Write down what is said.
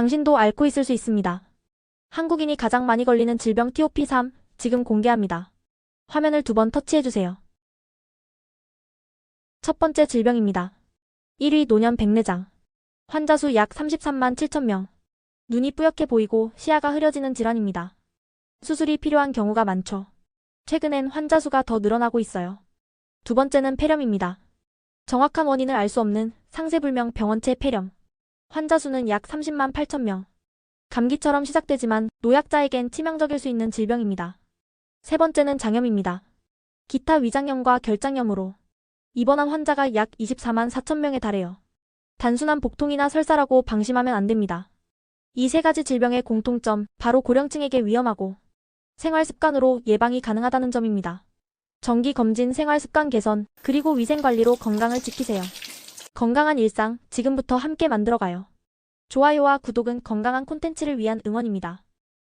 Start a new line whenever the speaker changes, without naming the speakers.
당신도 앓고 있을 수 있습니다. 한국인이 가장 많이 걸리는 질병 TOP3 지금 공개합니다. 화면을 두 번 터치해주세요. 첫 번째 질병입니다. 1위 노년 백내장. 환자 수 약 33만 7천 명. 눈이 뿌옇게 보이고 시야가 흐려지는 질환입니다. 수술이 필요한 경우가 많죠. 최근엔 환자 수가 더 늘어나고 있어요. 두 번째는 폐렴입니다. 정확한 원인을 알 수 없는 상세불명 병원체 폐렴. 환자 수는 약 30만 8천 명. 감기처럼 시작되지만 노약자에겐 치명적일 수 있는 질병입니다. 세 번째는 장염입니다. 기타 위장염과 결장염으로 입원한 환자가 약 24만 4천 명에 달해요. 단순한 복통이나 설사라고 방심하면 안 됩니다. 이 세 가지 질병의 공통점, 바로 고령층에게 위험하고 생활 습관으로 예방이 가능하다는 점입니다. 정기 검진 생활 습관 개선, 그리고 위생 관리로 건강을 지키세요. 건강한 일상, 지금부터 함께 만들어가요. 좋아요와 구독은 건강한 콘텐츠를 위한 응원입니다.